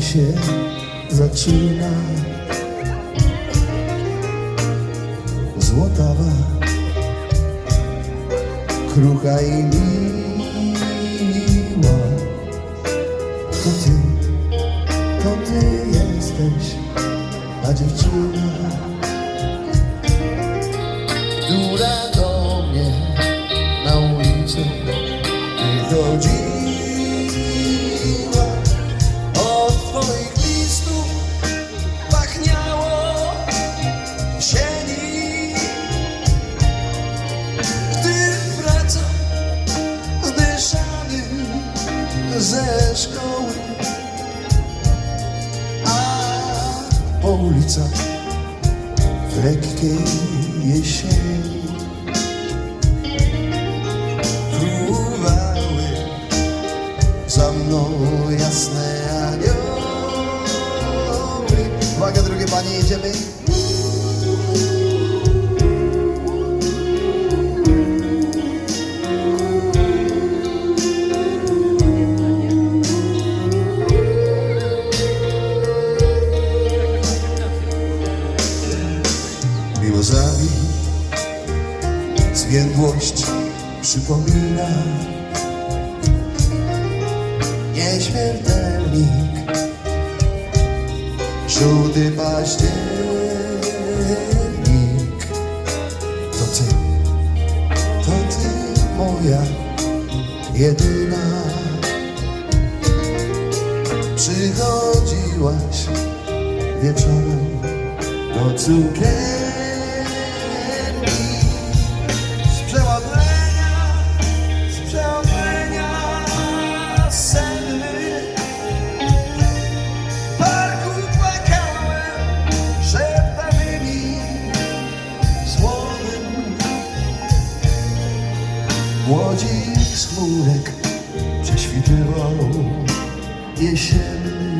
się zaczyna. Złotawa Krucha i miła. To ty, to ty jesteś Ta dziewczyna. Która do mnie na ulicę wychodziła po ulicach w lekkiej jesieni. Fruwały za mną jasne anioły. Uwaga drogie panie, jedziemy Mimozami zwiędłość przypomina Nieśmiertelnik. Żółty październik. To ty, to ty moja jedyna. Przychodziłaś wieczorem do cukierni Młodzik z chmurek prześwitywał jesienny.